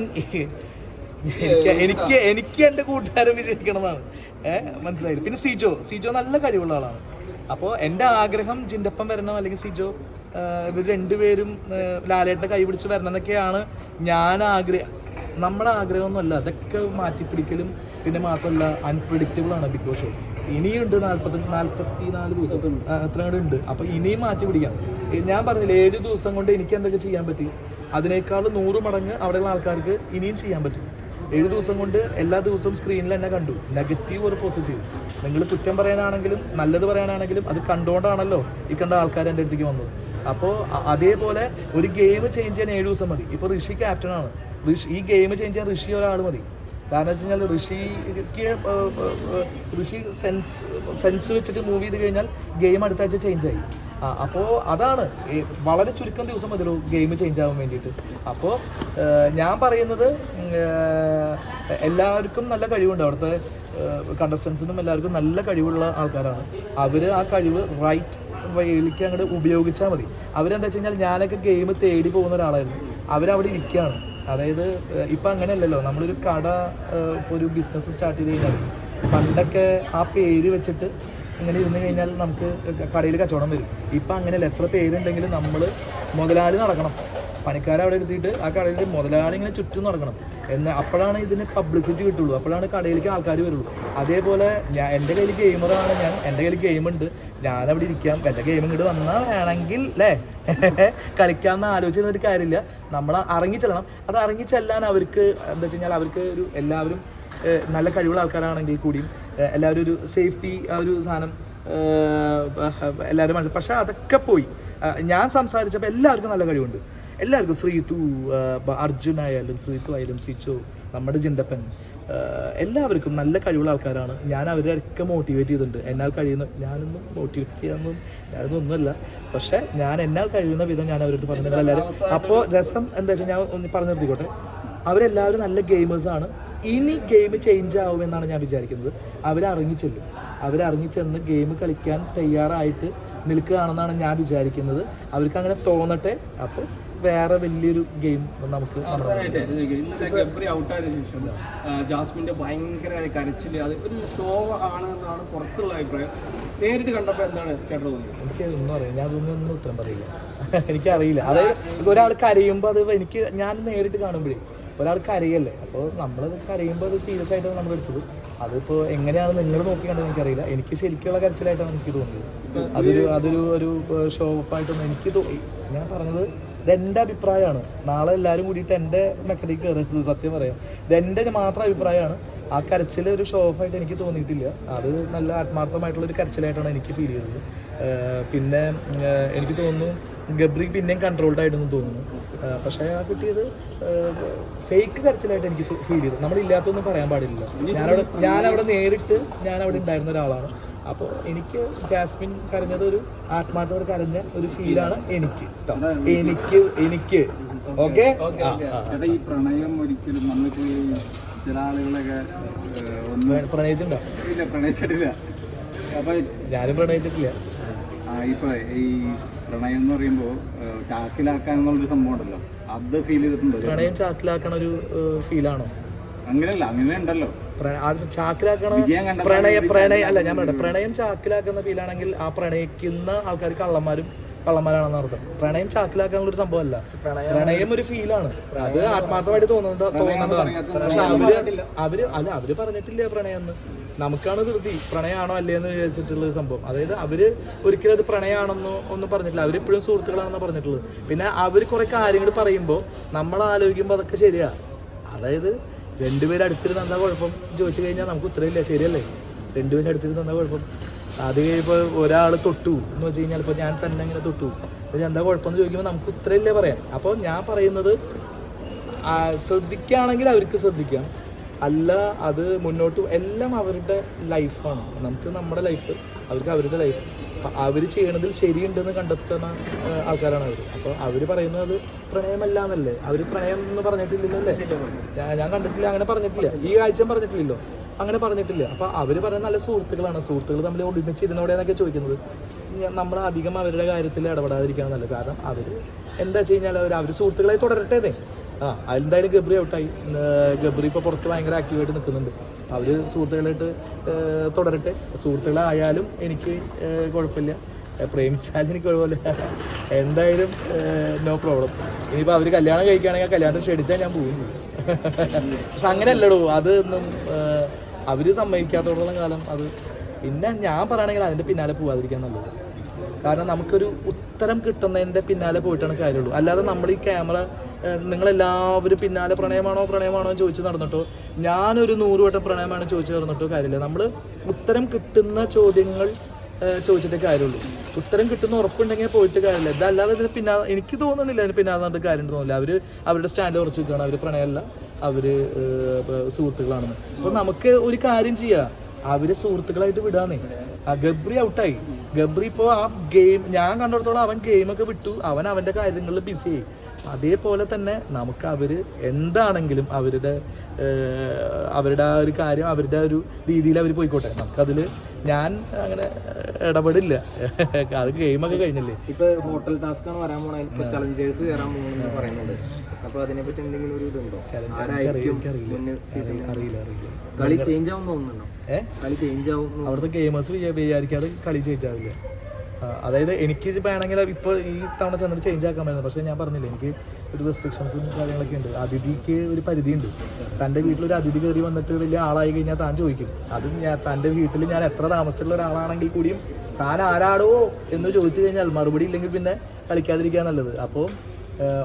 എനിക്ക് എനിക്ക് എനിക്ക് എന്റെ കൂട്ടുകാരൻ വിചാരിക്കണമെന്നാണ് മനസ്സിലായി പിന്നെ സിജോ. സിജോ നല്ല കഴിവുള്ള ആളാണ്. അപ്പോൾ എന്റെ ആഗ്രഹം ജിൻഡപ്പം വരണം അല്ലെങ്കിൽ സിജോ ഇവർ രണ്ടുപേരും ലാലേട്ടന്റെ കൈ പിടിച്ച് വരണം എന്നൊക്കെയാണ് ഞാൻ ആഗ്രഹം നമ്മുടെ ആഗ്രഹമൊന്നുമല്ല. അതൊക്കെ മാറ്റിപ്പിടിക്കലും പിന്നെ മാത്രമല്ല അൺപ്രഡിക്റ്റബിൾ ആണ് ബിഗ് ബോസ്. ഷോ ഇനിയുണ്ട് നാൽപ്പത്തി നാൽപ്പത്തി നാല് ദിവസം കൂടെ ഉണ്ട്? അപ്പോൾ ഇനിയും മാറ്റി പിടിക്കാം. ഞാൻ പറഞ്ഞില്ല ഏഴ് ദിവസം കൊണ്ട് എനിക്ക് എന്തൊക്കെ ചെയ്യാൻ പറ്റി? അതിനേക്കാൾ നൂറ് മടങ്ങ് അവിടെയുള്ള ആൾക്കാർക്ക് ഇനിയും ചെയ്യാൻ പറ്റും. ഏഴ് ദിവസം കൊണ്ട് എല്ലാ ദിവസവും സ്ക്രീനിൽ എന്നെ കണ്ടു. നെഗറ്റീവ് ഒരു പോസിറ്റീവ് നിങ്ങൾ കുറ്റം പറയാനാണെങ്കിലും നല്ലത് പറയാനാണെങ്കിലും അത് കണ്ടുകൊണ്ടാണല്ലോ ഈ കണ്ട ആൾക്കാർ എന്റെ അടുത്തേക്ക് വന്നത്. അപ്പോൾ അതേപോലെ ഒരു ഗെയിം ചേഞ്ച് ചെയ്യാൻ ഏഴ് ദിവസം മതി. ഇപ്പോൾ ഋഷി ക്യാപ്റ്റനാണ് ഋഷി ഈ ഗെയിം ചേഞ്ച് ചെയ്യാൻ ഋഷി ഒരാൾ മതി. കാരണം വെച്ച് കഴിഞ്ഞാൽ ഋഷിക്ക് ഋഷി സെൻസ് സെൻസ് വെച്ചിട്ട് മൂവ് ചെയ്ത് കഴിഞ്ഞാൽ ഗെയിം അടുത്ത ആഴ്ച ചേഞ്ച് ആയി. ആ അപ്പോൾ അതാണ്. വളരെ ചുരുക്കം ദിവസം മതിലോ ഗെയിം ചേഞ്ച് ആവാൻ വേണ്ടിയിട്ട്. അപ്പോൾ ഞാൻ പറയുന്നത് എല്ലാവർക്കും നല്ല കഴിവുണ്ട്. അവിടുത്തെ കണ്ടസ്റ്റൻസിനും എല്ലാവർക്കും നല്ല കഴിവുള്ള ആൾക്കാരാണ്. അവർ ആ കഴിവ് റൈറ്റ് വഴിയിലേക്ക് അങ്ങോട്ട് ഉപയോഗിച്ചാൽ മതി. അവരെന്താ വെച്ച് കഴിഞ്ഞാൽ ഞാനൊക്കെ ഗെയിം തേടി പോകുന്ന ഒരാളായിരുന്നു. അവരവിടെ ഇരിക്കുകയാണ്. അതായത് ഇപ്പം അങ്ങനെയല്ലല്ലോ. നമ്മളൊരു കട ഇപ്പോൾ ഒരു ബിസിനസ് സ്റ്റാർട്ട് ചെയ്ത് കഴിഞ്ഞാൽ പണ്ടൊക്കെ ആ പേര് വെച്ചിട്ട് ഇങ്ങനെ ഇരുന്ന് കഴിഞ്ഞാൽ നമുക്ക് കടയിൽ കച്ചവടം വരും. ഇപ്പം അങ്ങനെയല്ല. എത്ര പേരുണ്ടെങ്കിലും നമ്മൾ മുതലാളി നടക്കണം. പണിക്കാരെ അവിടെ എടുത്തിട്ട് ആ കടയിൽ മുതലാളി ഇങ്ങനെ ചുറ്റും നടക്കണം. എന്ന് അപ്പോഴാണ് ഇതിന് പബ്ലിസിറ്റി കിട്ടുള്ളൂ. അപ്പോഴാണ് കടയിലേക്ക് ആൾക്കാർ വരുള്ളൂ. അതേപോലെ ഞാൻ എന്റെ കയ്യിൽ ഗെയിമറാണ് ഞാൻ. എന്റെ കയ്യിൽ ഗെയിമുണ്ട് ഞാനവിടെ ഇരിക്കാം. വല്ല ഗെയിം ഇങ്ങോട്ട് വന്നാൽ വേണമെങ്കിൽ അല്ലേ *laughs* കളിക്കാമെന്ന് ആലോചിച്ചിരുന്നൊരു കാര്യമില്ല. നമ്മൾ ഇറങ്ങിച്ചെല്ലണം അത് ഇറങ്ങിച്ചെല്ലാൻ അവർക്ക് എന്താ വെച്ച് കഴിഞ്ഞാൽ അവർക്ക് ഒരു എല്ലാവരും നല്ല കഴിവുള്ള ആൾക്കാരാണെങ്കിൽ കൂടിയും എല്ലാവരും ഒരു സേഫ്റ്റി ആ ഒരു സാധനം എല്ലാവരും മനസ്സിൽ പക്ഷേ അതൊക്കെ പോയി. ഞാൻ സംസാരിച്ചപ്പോൾ എല്ലാവർക്കും നല്ല കഴിവുണ്ട്. എല്ലാവർക്കും ശ്രീതു അർജുൻ ആയാലും ശ്രീതു ആയാലും ശ്രീചോ നമ്മുടെ ജിന്തപ്പൻ എല്ലാവർക്കും നല്ല കഴിവുള്ള ആൾക്കാരാണ്. ഞാൻ അവരെയൊക്കെ മോട്ടിവേറ്റ് ചെയ്തിട്ടുണ്ട്. എന്നാൽ കഴിയുന്ന ഞാനൊന്നും മോട്ടിവേറ്റ് ചെയ്യാനൊന്നും ഞാനൊന്നും ഒന്നുമല്ല. പക്ഷേ ഞാൻ എന്നാൽ കഴിയുന്ന വിധം ഞാൻ അവരടുത്ത് പറഞ്ഞിട്ടുണ്ട് എല്ലാവരും അപ്പോൾ രസം എന്താ വെച്ചാൽ ഞാൻ ഒന്ന് പറഞ്ഞു നിർത്തിക്കോട്ടെ. അവരെല്ലാവരും നല്ല ഗെയിമേഴ്സാണ് ഇനി ഗെയിം ചേഞ്ച് ആവുമെന്നാണ് ഞാൻ വിചാരിക്കുന്നത്. അവരറിഞ്ഞിച്ചെല്ലും അവരറിഞ്ഞിച്ചെന്ന് ഗെയിം കളിക്കാൻ തയ്യാറായിട്ട് നിൽക്കുകയാണെന്നാണ് ഞാൻ വിചാരിക്കുന്നത്. അവർക്ക് അങ്ങനെ തോന്നട്ടെ. അപ്പോൾ വേറെ വലിയൊരു ഗെയിം നമുക്ക് ഔട്ടായതിനു ശേഷം ജാസ്മിന്റെ ഭയങ്കര കരച്ചിൽ അത് ഒരു ഷോ ആണ് എന്നാണ് പുറത്തുള്ള അഭിപ്രായം. നേരിട്ട് കണ്ടപ്പോൾ എന്താണ് ചേട്ടൻ തോന്നിയത്? എനിക്ക് ഒന്നും അറിയാം ഞാൻ അതൊന്നും ഉത്തരം പറയില്ല. *laughs* എനിക്കറിയില്ല. അതായത് ഒരാൾ കരയുമ്പോൾ അത് എനിക്ക് ഞാൻ നേരിട്ട് കാണുമ്പോഴേ ഒരാൾ കരയല്ലേ? അപ്പോൾ നമ്മൾ കരയുമ്പോൾ അത് സീരിയസ് ആയിട്ടാണ് നമ്മൾ എടുത്തത്. അതിപ്പോൾ എങ്ങനെയാണ് നിങ്ങൾ നോക്കി കണ്ടത് എനിക്കറിയില്ല. എനിക്ക് ശരിക്കുള്ള കരച്ചിലായിട്ടാണ് എനിക്ക് തോന്നിയത്. അതൊരു അതൊരു ഒരു ഷോ ഓഫ് ആയിട്ടൊന്നും എനിക്ക് തോന്നി. ഞാൻ പറഞ്ഞത് ഇത് എന്റെ അഭിപ്രായമാണ്. നാളെ എല്ലാവരും കൂടിയിട്ട് എന്റെ മെക്കഡിക്ക് കയറുന്നത് സത്യം പറയാം. ഇത് എന്റെ മാത്രം അഭിപ്രായമാണ്. ആ കരച്ചിൽ ഒരു ഷോ ഓഫ് ആയിട്ട് എനിക്ക് തോന്നിയിട്ടില്ല. അത് നല്ല ആത്മാർത്ഥമായിട്ടുള്ള ഒരു കരച്ചിലായിട്ടാണ് എനിക്ക് ഫീൽ ചെയ്തത്. പിന്നെ എനിക്ക് തോന്നുന്നു ഗബ്രി പിന്നെയും കൺട്രോൾഡ് ആയിട്ടെന്ന് തോന്നുന്നു. പക്ഷേ ആ കിട്ടിയത് ഫേക്ക് കരച്ചിലായിട്ട് എനിക്ക് ഫീൽ ചെയ്തു. നമ്മളില്ലാത്തൊന്നും പറയാൻ പാടില്ല ഞാനവിടെ ഞാനവിടെ നേരിട്ട് ഞാനവിടെ ഉണ്ടായിരുന്ന ഒരാളാണ്. അപ്പോൾ എനിക്ക് ജാസ്മിൻ കരഞ്ഞത് ഒരു ആത്മാർത്ഥത്തോട് കരഞ്ഞ ഒരു ഫീലാണ് എനിക്ക്. എനിക്ക് എനിക്ക്. ഓക്കെ? ഈ പ്രണയം ഒരിക്കലും നമുക്ക് ചില ആളുകളൊക്കെ ഒന്ന് പ്രണയിച്ചിട്ടുണ്ടോ? ഇല്ല പ്രണയിച്ചിട്ടില്ല. അപ്പൊ ഞാനും പ്രണയിച്ചിട്ടില്ല. ഇപ്പൊ ഈ പ്രണയം എന്ന് പറയുമ്പോ ചാക്കിലാക്കാൻ എന്നുള്ളൊരു സംഭവം ഉണ്ടല്ലോ. അത് ഫീൽ ചെയ്തിട്ടുണ്ടോ? പ്രണയം ചാക്കിലാക്കണ ഒരു ഫീലാണോ അങ്ങനെയല്ല അങ്ങനെ ഉണ്ടല്ലോ. ചാക്കിലാക്കണ പ്രണയ പ്രണയ അല്ല ഞാൻ പറയട്ടെ. പ്രണയം ചാക്കിലാക്കുന്ന ഫീലാണെങ്കിൽ ആ പ്രണയിക്കുന്ന ആൾക്കാർ കള്ളന്മാരും കള്ളന്മാരാണെന്ന് അർത്ഥം. പ്രണയം ചാക്കിലാക്കാനുള്ള ഒരു സംഭവമല്ല. പ്രണയം ഒരു ഫീലാണ് അത് ആത്മാർത്ഥമായിട്ട് തോന്നുന്നത് തോന്നുന്നതാണ്. പക്ഷെ അവർ അവർ അല്ല അവർ പറഞ്ഞിട്ടില്ല പ്രണയം എന്ന്. നമുക്കാണ് ധൃതി. പ്രണയമാണോ അല്ലേ എന്ന് വിചാരിച്ചിട്ടുള്ള ഒരു സംഭവം. അതായത് അവർ ഒരിക്കലും അത് പ്രണയമാണെന്നോ ഒന്നും പറഞ്ഞിട്ടില്ല. അവരിപ്പോഴും സുഹൃത്തുക്കളാണെന്ന് പറഞ്ഞിട്ടുള്ളത്. പിന്നെ അവർ കുറെ കാര്യങ്ങൾ പറയുമ്പോൾ നമ്മൾ ആലോചിക്കുമ്പോൾ അതൊക്കെ ശരിയാ. അതായത് രണ്ടുപേരും അടുത്തിരുന്ന് എന്താ കുഴപ്പം. ചോദിച്ചു കഴിഞ്ഞാൽ നമുക്ക് ഉത്തരവില്ല? ശരിയല്ലേ? രണ്ടുപേരും അടുത്തിരുന്ന് എന്താ കുഴപ്പം. അത് കഴിയുമ്പോൾ ഒരാൾ തൊട്ടു എന്ന് വെച്ച് കഴിഞ്ഞാൽ ഇപ്പോൾ ഞാൻ തന്നെ ഇങ്ങനെ തൊട്ടു. അപ്പോൾ എന്താ കുഴപ്പമെന്ന് ചോദിക്കുമ്പോൾ നമുക്ക് ഉത്തരവില്ല പറയാം അപ്പോൾ ഞാൻ പറയുന്നത് ശ്രദ്ധിക്കുകയാണെങ്കിൽ അവർക്ക് ശ്രദ്ധിക്കാം. അല്ല അത് മുന്നോട്ട് എല്ലാം അവരുടെ ലൈഫാണ് നമുക്ക് നമ്മുടെ ലൈഫ് അവർക്ക് അവരുടെ ലൈഫ് അവർ ചെയ്യണതിൽ ശരിയുണ്ടെന്ന് കണ്ടെത്തുന്ന ആൾക്കാരാണ് അവർ അപ്പോൾ അവർ പറയുന്നത് പ്രണയമല്ല എന്നല്ലേ അവർ പ്രണയം എന്ന് പറഞ്ഞിട്ടില്ലല്ലേ ഞാൻ- കണ്ടിട്ടില്ല അങ്ങനെ പറഞ്ഞിട്ടില്ല. ഈ ആഴ്ച പറഞ്ഞിട്ടില്ലല്ലോ. അങ്ങനെ പറഞ്ഞിട്ടില്ല. അപ്പോൾ അവർ പറയുന്ന നല്ല സുഹൃത്തുക്കളാണ്. സുഹൃത്തുക്കൾ തമ്മിൽ ഒരുമിച്ചിരുന്നോടെന്നൊക്കെ ചോദിക്കുന്നത്. നമ്മൾ അധികം അവരുടെ കാര്യത്തിൽ ഇടപെടാതിരിക്കണം നല്ലത് കാരണം അവർ എന്താ വെച്ച് കഴിഞ്ഞാൽ അവർ അവർ സുഹൃത്തുക്കളായി തുടരട്ടേതേ ആ അതിലെന്തായാലും ഗബ്രി ഔട്ടായി. ഗബ്രി ഇപ്പോൾ പുറത്ത് ഭയങ്കര ആക്റ്റീവായിട്ട് നിൽക്കുന്നുണ്ട് അവർ സുഹൃത്തുക്കളായിട്ട് തുടരട്ടെ. സുഹൃത്തുക്കളായാലും എനിക്ക് കുഴപ്പമില്ല. പ്രേമിച്ചാലും എനിക്ക് കുഴപ്പമില്ല. എന്തായാലും നോ പ്രോബ്ലം ഇനിയിപ്പോൾ അവർ കല്യാണം കഴിക്കുകയാണെങ്കിൽ കല്യാണം ക്ഷണിച്ചാൽ ഞാൻ പോവുകയും ചെയ്യും. പക്ഷെ അങ്ങനെയല്ലടോ അത് ഒന്നും അവർ സമ്മതിക്കാത്തോളം കാലം അത്. പിന്നെ ഞാൻ പറയുകയാണെങ്കിൽ അതിന്റെ പിന്നാലെ പോവാതിരിക്കാൻ നല്ലത്. കാരണം നമുക്കൊരു ഉത്തരം കിട്ടുന്നതിന്റെ പിന്നാലെ പോയിട്ടാണ് കാര്യമുള്ളൂ. അല്ലാതെ നമ്മൾ ഈ ക്യാമറ നിങ്ങളെല്ലാവരും പിന്നാലെ പ്രണയമാണോ പ്രണയമാണോ എന്ന് ചോദിച്ചു നടന്നിട്ടോ? ഞാനൊരു നൂറ് വട്ടം പ്രണയമാണ് ചോദിച്ചു നടന്നിട്ടോ കാര്യമില്ല. നമ്മൾ ഉത്തരം കിട്ടുന്ന ചോദ്യങ്ങൾ ചോദിച്ചിട്ടേ കാര്യമുള്ളൂ. ഉത്തരം കിട്ടുന്ന ഉറപ്പുണ്ടെങ്കിൽ പോയിട്ട് കാര്യമില്ല. ഇതല്ലാതെ ഇതിന് പിന്നെ എനിക്ക് തോന്നുന്നില്ല അതിന് പിന്നെ നടന്നിട്ട് കാര്യം തോന്നില്ല അവർ അവരുടെ സ്റ്റാൻഡ് കുറച്ച് നിൽക്കുകയാണ്. അവർ പ്രണയമല്ല. അവർ സുഹൃത്തുക്കളാണെന്ന്. അപ്പം നമുക്ക് ഒരു കാര്യം ചെയ്യാം. അവർ സുഹൃത്തുക്കളായിട്ട് വിടാന്നേ. ആ ഗബ്രി ഔട്ടായി. ഗബ്രി ഇപ്പോൾ ആ ഗെയിം ഞാൻ കണ്ടിടത്തോളം അവൻ ഗെയിമൊക്കെ വിട്ടു. അവൻ അവന്റെ കാര്യങ്ങളിൽ ബിസി ആയി. അതേപോലെ തന്നെ നമുക്ക് അവർ എന്താണെങ്കിലും അവരുടെ അവരുടെ ആ ഒരു കാര്യം അവരുടെ ഒരു രീതിയിൽ അവർ പോയിക്കോട്ടെ. നമുക്കതിൽ ഞാൻ അങ്ങനെ ഇടപെടില്ല. അത് ഗെയിമൊക്കെ കഴിഞ്ഞില്ലേ? ഇപ്പൊ ഹോട്ടൽ ടാസ്ക് ആണ് വരാൻ പോണേ. ചലഞ്ചേഴ്സ് കയറാൻ പോകുന്നു പറയുന്നുണ്ട്. അപ്പൊ അതിനെ പറ്റി എന്തെങ്കിലും ഒരു ഇതുണ്ടോ? അറിയില്ല അറിയില്ല. കളി ചേഞ്ച് ആവും തോന്നുന്നുണ്ടോ? കളി ചേഞ്ച് ആവും അവിടുത്തെ ഗെയിമേഴ്സ് വിചാരിക്കാതെ കളി ചേഞ്ച് ആവില്ല. അതായത് എനിക്ക് വേണമെങ്കിൽ ഇപ്പോൾ ഈ തവണ ചെന്നിട്ട് ചേഞ്ച് ആക്കാൻ പറ്റുന്നത് പക്ഷേ ഞാൻ പറഞ്ഞില്ല എനിക്ക് ഒരു റെസ്ട്രിക്ഷൻസും കാര്യങ്ങളൊക്കെ ഉണ്ട്. അതിഥിക്ക് ഒരു പരിധിയുണ്ട്. തന്റെ വീട്ടിലൊരു അതിഥി കയറി വന്നിട്ട് വലിയ ആളായി കഴിഞ്ഞാൽ താൻ ചോദിക്കും. അത് ഞാൻ തന്റെ വീട്ടിൽ ഞാൻ എത്ര താമസിച്ചുള്ള ഒരാളാണെങ്കിൽ കൂടിയും താൻ ആരാടോ എന്ന് ചോദിച്ചു കഴിഞ്ഞാൽ മറുപടി ഇല്ലെങ്കിൽ പിന്നെ കളിക്കാതിരിക്കുക നല്ലത്. അപ്പോൾ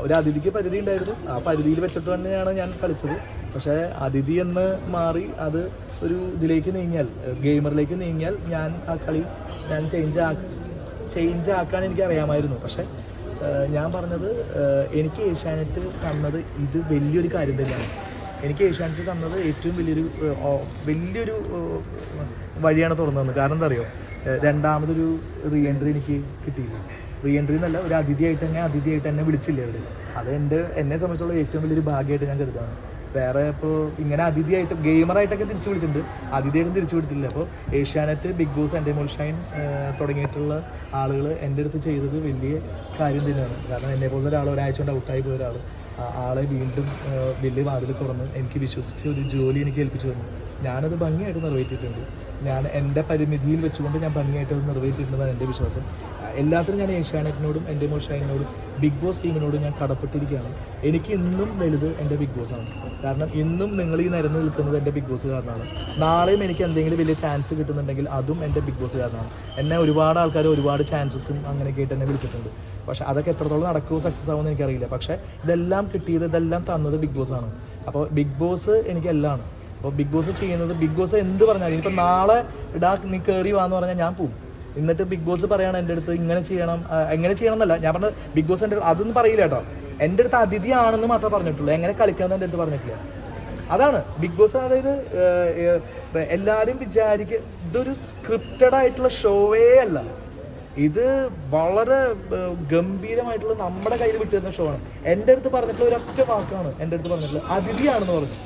ഒരു അതിഥിക്ക് പരിധി ഉണ്ടായിരുന്നു. ആ പരിധിയിൽ വെച്ചിട്ട് തന്നെയാണ് ഞാൻ കളിച്ചത്. പക്ഷേ അതിഥി എന്ന് മാറി അത് ഒരു ഇതിലേക്ക് നീങ്ങിയാൽ ഗെയിമറിലേക്ക് നീങ്ങിയാൽ ഞാൻ ആ കളി ഞാൻ ചേഞ്ച് ആ ചേഞ്ച് ആക്കാൻ എനിക്ക് അറിയാമായിരുന്നു പക്ഷേ ഞാൻ പറഞ്ഞത് എനിക്ക് ഏഷ്യാനെറ്റ് തന്നത് ഇത് വലിയൊരു കാര്യം തന്നെയാണ്. എനിക്ക് ഏഷ്യാനെറ്റ് തന്നത് ഏറ്റവും വലിയൊരു വലിയൊരു വഴിയാണ് തുറന്നത് കാരണം എന്താ അറിയോ? രണ്ടാമതൊരു റീ എൻട്രി എനിക്ക് കിട്ടിയില്ല. റീ എൻട്രി എന്നല്ല ഒരു അതിഥിയായിട്ട് തന്നെ അതിഥിയായിട്ട് തന്നെ വിളിച്ചില്ല അവർ അത് എന്റെ എന്നെ സംബന്ധിച്ചുള്ള ഏറ്റവും വലിയൊരു ഭാഗ്യമായിട്ട് ഞാൻ കരുതാണ് വേറെ ഇപ്പോൾ ഇങ്ങനെ അതിഥിയായിട്ട് ഗെയിമറായിട്ടൊക്കെ തിരിച്ചു വിളിച്ചിട്ടുണ്ട്. അതിഥിയായിട്ടും തിരിച്ചു വിളിച്ചിട്ടില്ല. അപ്പോൾ ഏഷ്യാനെറ്റ് ബിഗ് ബോസ് എന്റെ മുൾഷൈൻ തുടങ്ങിയിട്ടുള്ള ആളുകൾ എന്റെ അടുത്ത് ചെയ്തത് വലിയ കാര്യം തന്നെയാണ്. കാരണം എന്നെ പോലുള്ള ഒരാൾ ഒരാഴ്ച കൊണ്ട് ഔട്ടായി പോയ ഒരാൾ ആളെ വീണ്ടും വലിയ വാതിൽ തുറന്ന് എനിക്ക് വിശ്വസിച്ച് ഒരു ജോലി എനിക്ക് ഏൽപ്പിച്ചു തന്നു. ഞാനത് ഭംഗിയായിട്ട് നിറവേറ്റിയിട്ടുണ്ട്. ഞാൻ എന്റെ പരിമിതിയിൽ വെച്ചുകൊണ്ട് ഞാൻ ഭംഗിയായിട്ട് അത് നിറവേറ്റിയിട്ടുണ്ടെന്നാണ് എന്റെ വിശ്വാസം. എല്ലാത്തിനും ഞാൻ ഏഷ്യാനെറ്റിനോടും എന്റെ മോഷൈനോടും ബിഗ് ബോസ് ടീമിനോടും ഞാൻ കടപ്പെട്ടിരിക്കുകയാണ്. എനിക്ക് ഇന്നും വലുത് എന്റെ ബിഗ് ബോസ് ആണ്. കാരണം ഇന്നും നിങ്ങൾ ഈ നിരന്ന് നിൽക്കുന്നത് എന്റെ ബിഗ് ബോസ് കാരണമാണ്. നാളെയും എനിക്ക് എന്തെങ്കിലും വലിയ ചാൻസ് കിട്ടുന്നുണ്ടെങ്കിൽ അതും എന്റെ ബിഗ് ബോസ് കാരണമാണ്. എന്നെ ഒരുപാട് ആൾക്കാർ ഒരുപാട് ചാൻസസും അങ്ങനെയൊക്കെ ആയിട്ട് എന്നെ വിളിച്ചിട്ടുണ്ട്. പക്ഷെ അതൊക്കെ എത്രത്തോളം നടക്കുമോ സക്സസ് ആവുമെന്ന് എനിക്കറിയില്ല. പക്ഷേ ഇതെല്ലാം കിട്ടിയത് ഇതെല്ലാം തന്നത് ബിഗ് ബോസ് ആണ്. അപ്പോൾ ബിഗ് ബോസ് എനിക്ക് എല്ലാം അപ്പോൾ ബിഗ് ബോസ് ചെയ്യുന്നത് ബിഗ് ബോസ് എന്ത് പറഞ്ഞാലും ഇനിയിപ്പോൾ നാളെ ഇടാ നീ കയറി വാന്ന് പറഞ്ഞാൽ ഞാൻ പോകും എന്നിട്ട് ബിഗ് ബോസ് പറയണം എന്റെ അടുത്ത് ഇങ്ങനെ ചെയ്യണം. എങ്ങനെ ചെയ്യണം എന്നല്ല ഞാൻ പറഞ്ഞ ബിഗ് ബോസ് എന്റെ അതൊന്നും പറയില്ല കേട്ടോ. എന്റെ അടുത്ത് അതിഥിയാണെന്ന് മാത്രമേ പറഞ്ഞിട്ടുള്ളൂ. എങ്ങനെ കളിക്കാമെന്ന് എന്റെ അടുത്ത് പറഞ്ഞിട്ടില്ല. അതാണ് ബിഗ് ബോസ് അതായത് എല്ലാവരും വിചാരിക്കുക ഇതൊരു സ്ക്രിപ്റ്റഡ് ആയിട്ടുള്ള ഷോവേ അല്ല. ഇത് വളരെ ഗംഭീരമായിട്ടുള്ള നമ്മുടെ കയ്യിൽ വിട്ടുതരുന്ന ഷോ ആണ്. എന്റെ അടുത്ത് പറഞ്ഞിട്ടുള്ള ഒരൊറ്റ വാക്കാണ് എന്റെ അടുത്ത് പറഞ്ഞിട്ടുള്ളത് അതിഥിയാണെന്ന് പറഞ്ഞു.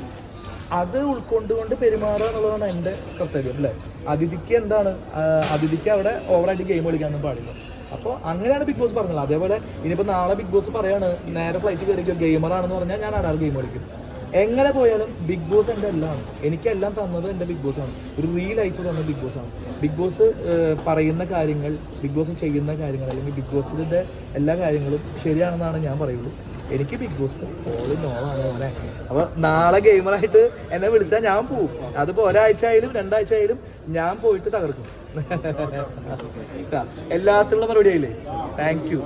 അത് ഉൾക്കൊണ്ടുകൊണ്ട് പെരുമാറുക എന്നുള്ളതാണ് എന്റെ കർത്തവ്യം അല്ലേ? അതിഥിക്ക് എന്താണ്? അതിഥിക്ക് അവിടെ ഓവറായിട്ട് ഗെയിം കളിക്കാനൊന്നും പാടില്ല. അപ്പോൾ അങ്ങനെയാണ് ബിഗ് ബോസ് പറഞ്ഞത്. അതേപോലെ ഇനിയിപ്പോൾ നാളെ ബിഗ് ബോസ് പറയാണ് നേരെ ഫ്ലൈറ്റ് കയറിക്കോ ഗെയിമറാണെന്ന് പറഞ്ഞാൽ ഞാൻ ആടാറ് ഗെയിം കളിക്കും. എങ്ങനെ പോയാലും ബിഗ് ബോസ് എന്റെ എല്ലാം ആണ് എനിക്കെല്ലാം തന്നത് എന്റെ ബിഗ് ബോസ് ആണ്. ഒരു റിയൽ ലൈഫ് തന്ന ബിഗ് ബോസ് ആണ്. ബിഗ് ബോസ് പറയുന്ന കാര്യങ്ങൾ ബിഗ് ബോസ് ചെയ്യുന്ന കാര്യങ്ങൾ അല്ലെങ്കിൽ ബിഗ് ബോസിന്റെ എല്ലാ കാര്യങ്ങളും ശരിയാണെന്നാണ് ഞാൻ പറയുള്ളൂ എനിക്ക് ബിഗ് ബോസ് ഓൾ നോളാണ് മോനെ. അപ്പൊ നാളെ ഗെയിമറായിട്ട് എന്നെ വിളിച്ചാൽ ഞാൻ പോവും. അതിപ്പോ ഒരാഴ്ച ആയാലും രണ്ടാഴ്ച ആയാലും ഞാൻ പോയിട്ട് തകർക്കും. *laughs* എല്ലാത്തിനുള്ള മറുപടി ആയില്ലേ? Thank you